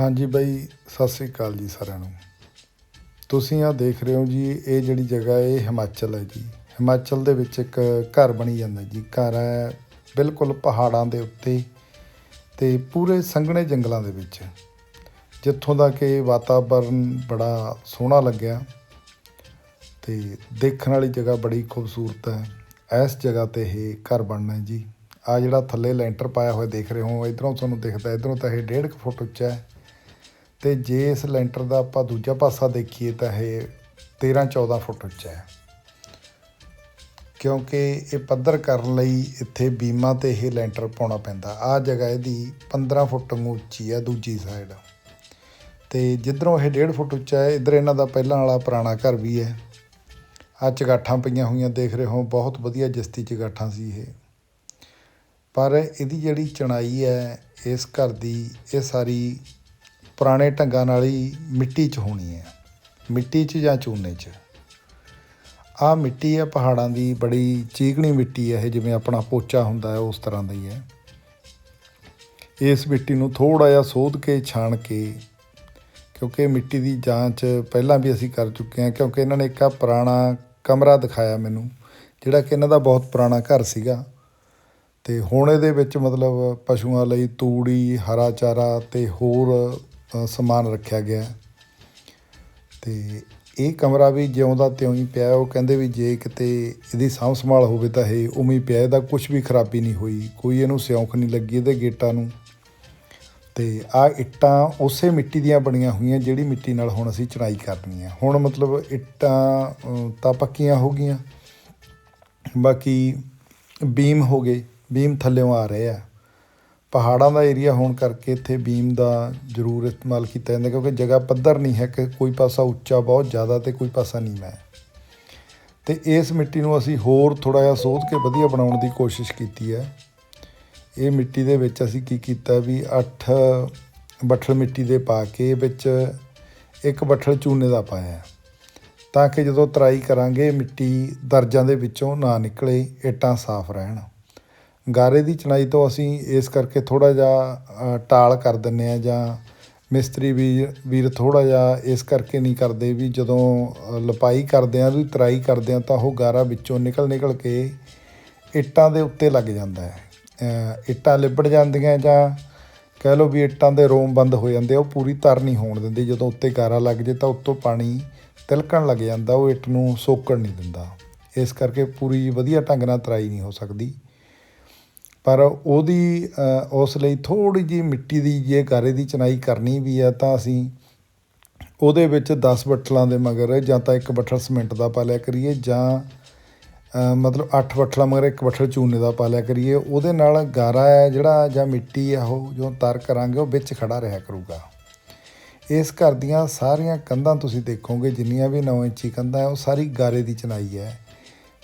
ਹਾਂਜੀ ਬਾਈ, ਸਤਿ ਸ੍ਰੀ ਅਕਾਲ ਜੀ ਸਾਰਿਆਂ ਨੂੰ। ਤੁਸੀਂ ਆ ਦੇਖ ਰਹੇ ਹੋ ਜੀ, ਇਹ ਜਿਹੜੀ ਜਗ੍ਹਾ ਇਹ ਹਿਮਾਚਲ ਹੈ ਜੀ। ਹਿਮਾਚਲ ਦੇ ਵਿੱਚ ਇੱਕ ਘਰ ਬਣੀ ਜਾਂਦਾ ਜੀ। ਘਰ ਹੈ ਬਿਲਕੁਲ ਪਹਾੜਾਂ ਦੇ ਉੱਤੇ ਤੇ ਪੂਰੇ ਸੰਘਣੇ ਜੰਗਲਾਂ ਦੇ ਵਿੱਚ। ਜਿੱਥੋਂ ਦਾ ਕਿ ਵਾਤਾਵਰਨ ਬੜਾ ਸੋਹਣਾ ਲੱਗਿਆ ਤੇ ਦੇਖਣ ਵਾਲੀ ਜਗ੍ਹਾ ਬੜੀ ਖੂਬਸੂਰਤ ਹੈ। ਇਸ ਜਗ੍ਹਾ ਤੇ ਇਹ ਘਰ ਬਣਨਾ ਹੈ ਜੀ। ਆ ਜਿਹੜਾ ਥੱਲੇ ਲੈਂਟਰ ਪਾਇਆ ਹੋਇਆ ਦੇਖ ਰਹੇ ਹੋ, ਇਧਰੋਂ ਤੁਹਾਨੂੰ ਦਿਖਦਾ, ਇਧਰੋਂ ਤਾਂ ਇਹ 1.5 ਫੁੱਟ ਉੱਚਾ ਹੈ। ਤੇ ਜੇ ਇਸ ਲੈਂਟਰ ਦਾ ਆਪਾਂ ਦੂਜਾ ਪਾਸਾ ਦੇਖੀਏ ਤਾਂ ਇਹ 13 14 ਫੁੱਟ ਉੱਚਾ ਹੈ। ਕਿਉਂਕਿ ਇਹ ਪੱਧਰ ਕਰਨ ਲਈ ਇੱਥੇ ਬੀਮਾ ਤੇ ਇਹ ਲੈਂਟਰ ਪਾਉਣਾ ਪੈਂਦਾ। ਆ ਜਗ੍ਹਾ ਇਹਦੀ 15 ਫੁੱਟ ਨੂੰ ਉੱਚੀ ਹੈ ਦੂਜੀ ਸਾਈਡ ਤੇ ਜਿੱਧਰੋਂ ਇਹ 1.5 ਫੁੱਟ ਉੱਚਾ ਹੈ, ਇੱਧਰ ਇਹਨਾਂ ਦਾ ਪਹਿਲਾਂ ਵਾਲਾ ਪੁਰਾਣਾ ਘਰ ਵੀ ਹੈ। ਆ ਚਗਾਠਾਂ ਪਈਆਂ ਹੋਈਆਂ ਦੇਖ ਰਹੇ ਹੋ, ਬਹੁਤ ਵਧੀਆ ਜਸਤੀ ਚਗਾਠਾਂ ਸੀ ਇਹ। ਪਰ ਇਹਦੀ ਜਿਹੜੀ ਚਣਾਈ ਹੈ, ਇਸ ਘਰ ਦੀ, ਇਹ ਸਾਰੀ ਪੁਰਾਣੇ ਢੰਗਾਂ ਨਾਲ ਹੀ ਮਿੱਟੀ 'ਚ ਹੋਣੀ ਹੈ। ਮਿੱਟੀ 'ਚ ਜਾਂ ਚੂਨੇ 'ਚ? ਆ ਮਿੱਟੀ ਹੈ ਪਹਾੜਾਂ ਦੀ, ਬੜੀ ਚੀਕਣੀ ਮਿੱਟੀ ਹੈ ਇਹ, ਜਿਵੇਂ ਆਪਣਾ ਪੋਚਾ ਹੁੰਦਾ ਹੈ, ਉਸ ਤਰ੍ਹਾਂ ਦਾ ਹੀ ਹੈ। ਇਸ ਮਿੱਟੀ ਨੂੰ ਥੋੜਾ ਜਿਹਾ ਸੋਧ ਕੇ, ਛਾਣ ਕੇ, ਕਿਉਂਕਿ ਮਿੱਟੀ ਦੀ ਜਾਂਚ ਪਹਿਲਾਂ ਵੀ ਅਸੀਂ ਕਰ ਚੁੱਕੇ ਹਾਂ, ਕਿਉਂਕਿ ਇਹਨਾਂ ਨੇ ਇੱਕ ਆ ਪੁਰਾਣਾ ਕਮਰਾ ਦਿਖਾਇਆ ਮੈਨੂੰ, ਜਿਹੜਾ ਕਿ ਇਹਨਾਂ ਦਾ ਬਹੁਤ ਪੁਰਾਣਾ ਘਰ ਸੀਗਾ। ਤੇ ਹੁਣ ਇਹਦੇ ਵਿੱਚ ਮਤਲਬ ਪਸ਼ੂਆਂ ਲਈ ਤੂੜੀ, ਹਰਾ ਚਾਰਾ ਤੇ ਹੋਰ ਸਮਾਨ ਰੱਖਿਆ ਗਿਆ। ਹੈ। ਤੇ ਇਹ ਕਮਰਾ ਵੀ ਜਿਉਂ ਦਾ ਤਿਉਂ ਹੀ ਪਿਆ। ਉਹ ਕਹਿੰਦੇ ਵੀ ਜੇ ਕਿਤੇ ਇਹਦੀ ਸਾਂਭ ਸੰਭਾਲ ਹੋਵੇ ਤਾਂ ਇਹ ਉਵੇਂ ਹੀ ਪਿਆ। ਇਹਦਾ ਕੁਝ ਵੀ ਖਰਾਬੀ ਨਹੀਂ ਹੋਈ। ਕੋਈ ਇਹਨੂੰ ਸਿਉਂਖ ਨਹੀਂ ਲੱਗੀ ਇਹਦੇ ਗੇਟਾਂ ਨੂੰ। ਤੇ ਆ ਇੱਟਾਂ ਉਸੇ ਮਿੱਟੀ ਦੀਆਂ ਬਣੀਆਂ ਹੋਈਆਂ, ਜਿਹੜੀ ਮਿੱਟੀ ਨਾਲ ਹੁਣ ਅਸੀਂ ਚੜਾਈ ਕਰਨੀ ਹੈ ਹੁਣ ਮਤਲਬ ਇੱਟਾਂ ਤਾਂ ਪੱਕੀਆਂ ਹੋ ਗਈਆਂ। ਬਾਕੀ ਬੀਮ ਹੋ ਗਏ। ਬੀਮ ਥੱਲਿਓਂ ਆ ਰਹੇ ਆ। ਪਹਾੜਾਂ ਦਾ ਏਰੀਆ ਹੋਣ ਕਰਕੇ ਇੱਥੇ ਬੀਮ ਦਾ ਜ਼ਰੂਰ ਇਸਤੇਮਾਲ ਕੀਤਾ ਜਾਂਦਾ, ਕਿਉਂਕਿ ਜਗ੍ਹਾ ਪੱਧਰ ਨਹੀਂ ਹੈ ਕਿ ਕੋਈ ਪਾਸਾ ਉੱਚਾ ਬਹੁਤ ਜ਼ਿਆਦਾ ਤੇ ਕੋਈ ਪਾਸਾ ਨੀਵਾਂ ਹੈ। ਤੇ ਇਸ ਮਿੱਟੀ ਨੂੰ ਅਸੀਂ ਹੋਰ ਥੋੜਾ ਜਿਹਾ ਸੋਧ ਕੇ ਵਧੀਆ ਬਣਾਉਣ ਦੀ ਕੋਸ਼ਿਸ਼ ਕੀਤੀ ਹੈ। ਇਹ ਮਿੱਟੀ ਦੇ ਵਿੱਚ ਅਸੀਂ ਕੀ ਕੀਤਾ ਵੀ 8 ਬੱਠਲ ਮਿੱਟੀ ਦੇ ਪਾ ਕੇ ਵਿੱਚ ਇੱਕ ਬੱਠਲ ਚੂਨੇ ਦਾ ਪਾਇਆ ਤਾਂ ਕਿ ਜਦੋਂ ਤਰਾਈ ਕਰਾਂਗੇ, ਮਿੱਟੀ ਦਰਜਾਂ ਦੇ ਵਿੱਚੋਂ ਨਾ ਨਿਕਲੇ, ਇੱਟਾਂ ਸਾਫ਼ ਰਹਿਣ। ਗਾਰੇ ਦੀ ਚਣਾਈ ਤੋਂ ਅਸੀਂ ਇਸ ਕਰਕੇ ਥੋੜ੍ਹਾ ਜਿਹਾ ਟਾਲ ਕਰ ਦਿੰਦੇ ਹਾਂ ਜਾਂ ਮਿਸਤਰੀ ਵੀਰ ਵੀਰ ਥੋੜ੍ਹਾ ਜਿਹਾ ਇਸ ਕਰਕੇ ਨਹੀਂ ਕਰਦੇ ਵੀ ਜਦੋਂ ਲਪਾਈ ਕਰਦੇ ਆ ਵੀ ਤਰਾਈ ਕਰਦੇ ਆ ਤਾਂ ਉਹ ਗਾਰਾ ਵਿੱਚੋਂ ਨਿਕਲ ਨਿਕਲ ਕੇ ਇੱਟਾਂ ਦੇ ਉੱਤੇ ਲੱਗ ਜਾਂਦਾ ਹੈ। ਇੱਟਾਂ ਲਿਬੜ ਜਾਂਦੀਆਂ ਜਾਂ ਕਹਿ ਲਓ ਵੀ ਇੱਟਾਂ ਦੇ ਰੋਮ ਬੰਦ ਹੋ ਜਾਂਦੇ ਆ, ਉਹ ਪੂਰੀ ਤਰ ਨਹੀਂ ਹੋਣ ਦਿੰਦੀ। ਜਦੋਂ ਉੱਤੇ ਗਾਰਾ ਲੱਗ ਜੇ ਤਾਂ ਉੱਤੋਂ ਪਾਣੀ ਤਿਲਕਣ ਲੱਗ ਜਾਂਦਾ, ਉਹ ਇੱਟ ਨੂੰ ਸੋਕਣ ਨਹੀਂ ਦਿੰਦਾ। ਇਸ ਕਰਕੇ ਪੂਰੀ ਵਧੀਆ ਢੰਗ ਨਾਲ ਤਰਾਈ ਨਹੀਂ ਹੋ ਸਕਦੀ। ਪਰ ਉਹਦੀ ਉਸ ਲਈ ਥੋੜ੍ਹੀ ਜਿਹੀ ਮਿੱਟੀ ਦੀ ਜੇ ਗਾਰੇ ਦੀ ਚਨਾਈ ਕਰਨੀ ਵੀ ਹੈ ਤਾਂ ਅਸੀਂ ਉਹਦੇ ਵਿੱਚ 10 ਬੱਠਲਾਂ ਦੇ ਮਗਰ ਜਾਂ ਤਾਂ ਇੱਕ ਬੱਠਲ ਸੀਮੈਂਟ ਦਾ ਪਾ ਲਿਆ ਕਰੀਏ ਜਾਂ ਮਤਲਬ 8 ਬੱਠਲਾਂ ਮਗਰ ਇੱਕ ਬੱਠਲ ਚੂਨੇ ਦਾ ਪਾ ਲਿਆ ਕਰੀਏ। ਉਹਦੇ ਨਾਲ ਗਾਰਾ ਹੈ ਜਿਹੜਾ ਜਾਂ ਮਿੱਟੀ ਆ ਉਹ ਜੋ ਤਰ ਕਰਾਂਗੇ ਉਹ ਵਿੱਚ ਖੜਾ ਰਿਹਾ ਕਰੂਗਾ। ਇਸ ਘਰ ਦੀਆਂ ਸਾਰੀਆਂ ਕੰਧਾਂ ਤੁਸੀਂ ਦੇਖੋਗੇ, ਜਿੰਨੀਆਂ ਵੀ 9 ਇੰਚੀ ਕੰਧਾਂ ਹੈ, ਉਹ ਸਾਰੀ ਗਾਰੇ ਦੀ ਚਨਾਈ ਹੈ।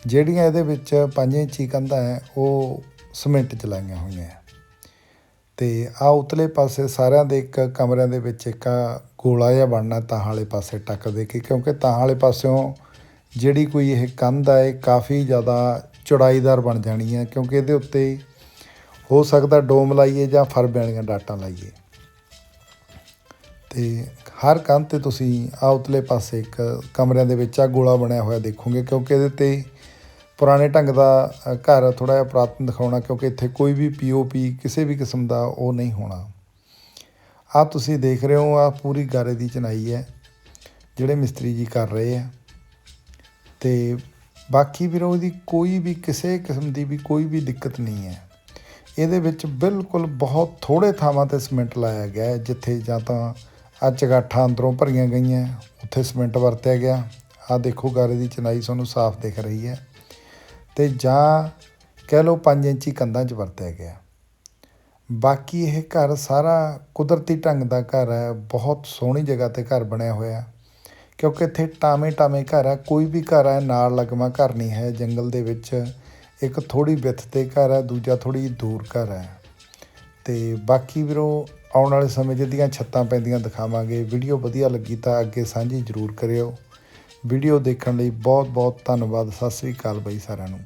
ਜਿਹੜੀਆਂ ਇਹਦੇ ਵਿੱਚ 5 ਇੰਚੀ ਕੰਧਾਂ ਹੈ, ਉਹ ਸਮਿੰਟ ਚ ਲਾਈਆਂ ਹੋਈਆਂ ਹੈ ਤੇ ਆ ਉਤਲੇ ਪਾਸੇ ਸਾਰਿਆਂ ਦੇ ਇੱਕ ਕਮਰਿਆਂ ਦੇ ਵਿੱਚ ਇੱਕ ਗੋਲਾ ਜਿਹਾ ਬਣਨਾ ਤਾਂ ਵਾਲੇ ਪਾਸੇ ਟੱਕ ਦੇ ਕੇ, ਕਿਉਂਕਿ ਤਾਂ ਵਾਲੇ ਪਾਸਿਓਂ ਜਿਹੜੀ ਕੋਈ ਇਹ ਕੰਧ ਹੈ ਇਹ ਕਾਫੀ ਜ਼ਿਆਦਾ ਚੌੜਾਈਦਾਰ ਬਣ ਜਾਣੀ ਹੈ ਕਿਉਂਕਿ ਇਹਦੇ ਉੱਤੇ ਹੋ ਸਕਦਾ ਡੋਮ ਲਾਈਏ ਜਾਂ ਫਰਬ ਵਾਲੀਆਂ ਡਾਟਾਂ ਲਾਈਏ। ਤੇ ਹਰ ਕੰਧ ਤੇ ਤੁਸੀਂ ਆ ਉਤਲੇ ਪਾਸੇ ਇੱਕ ਕਮਰਿਆਂ ਦੇ ਵਿੱਚ ਆ ਗੋਲਾ ਬਣਿਆ ਹੋਇਆ ਦੇਖੋਗੇ, ਕਿਉਂਕਿ ਇਹਦੇ ਤੇ ਪੁਰਾਣੇ ਢੰਗ ਦਾ ਘਰ ਥੋੜਾ ਜਿਹਾ ਪੁਰਾਤਨ ਦਿਖਾਉਣਾ, ਕਿਉਂਕਿ ਇੱਥੇ ਕੋਈ ਵੀ ਪੀਓਪੀ ਕਿਸੇ ਵੀ ਕਿਸਮ ਦਾ ਉਹ ਨਹੀਂ ਹੋਣਾ। ਆ ਤੁਸੀਂ ਦੇਖ ਰਹੇ ਹੋ, ਆ ਪੂਰੀ ਗਾਰੇ ਦੀ ਚਨਾਈ ਹੈ, ਜਿਹੜੇ ਮਿਸਤਰੀ ਜੀ ਕਰ ਰਹੇ ਆ ਤੇ ਬਾਕੀ ਵੀਰੋ ਉਹਦੀ ਕੋਈ ਵੀ ਕਿਸੇ ਕਿਸਮ ਦੀ ਵੀ ਕੋਈ ਵੀ ਦਿੱਕਤ ਨਹੀਂ ਹੈ। ਇਹਦੇ ਵਿੱਚ ਬਿਲਕੁਲ ਬਹੁਤ ਥੋੜੇ ਥਾਵਾਂ ਤੇ ਸੀਮੈਂਟ ਲਾਇਆ ਗਿਆ ਹੈ, ਜਿੱਥੇ ਜਾਂ ਤਾਂ ਆ ਚਗਾਠਾਂ ਅੰਦਰੋਂ ਭਰੀਆਂ ਗਈਆਂ, ਉੱਥੇ ਸੀਮੈਂਟ ਵਰਤਿਆ ਗਿਆ। ਆ ਦੇਖੋ, ਗਾਰੇ ਦੀ ਚਨਾਈ ਤੁਹਾਨੂੰ ਸਾਫ਼ ਦਿਖ ਰਹੀ ਹੈ। ਅਤੇ ਜਾਂ ਕਹਿ ਲਓ ਪੰਜ ਇੰਚੀ ਕੰਧਾਂ 'ਚ ਵਰਤਿਆ ਗਿਆ। ਬਾਕੀ ਇਹ ਘਰ ਸਾਰਾ ਕੁਦਰਤੀ ਢੰਗ ਦਾ ਘਰ ਹੈ, ਬਹੁਤ ਸੋਹਣੀ ਜਗ੍ਹਾ ਤੇ ਘਰ ਬਣਿਆ ਹੋਇਆ। ਕਿਉਂਕਿ ਇੱਥੇ ਟਾਵੇਂ ਟਾਵੇਂ ਘਰ ਹੈ ਕੋਈ ਵੀ ਘਰ ਹੈ ਨਾਲ ਲੱਗਵਾ ਘਰ ਨਹੀਂ ਹੈ। ਜੰਗਲ ਦੇ ਵਿੱਚ ਇੱਕ ਥੋੜ੍ਹੀ ਵਿੱਥ ਤੇ ਘਰ ਹੈ, ਦੂਜਾ ਥੋੜੀ ਦੂਰ ਘਰ ਹੈ। ਅਤੇ ਬਾਕੀ ਵੀਰੋ, ਆਉਣ ਵਾਲੇ ਸਮੇਂ 'ਚ ਇਹਦੀਆਂ ਛੱਤਾਂ ਪੈਂਦੀਆਂ ਦਿਖਾਵਾਂਗੇ। ਵੀਡੀਓ ਵਧੀਆ ਲੱਗੀ ਤਾਂ ਅੱਗੇ ਸਾਂਝੀ ਜ਼ਰੂਰ ਕਰਿਓ। ਵੀਡੀਓ ਦੇਖਣ ਲਈ ਬਹੁਤ ਬਹੁਤ ਧੰਨਵਾਦ। ਸਤਿ ਸ੍ਰੀ ਅਕਾਲ ਬਾਈ ਸਾਰਿਆਂ ਨੂੰ।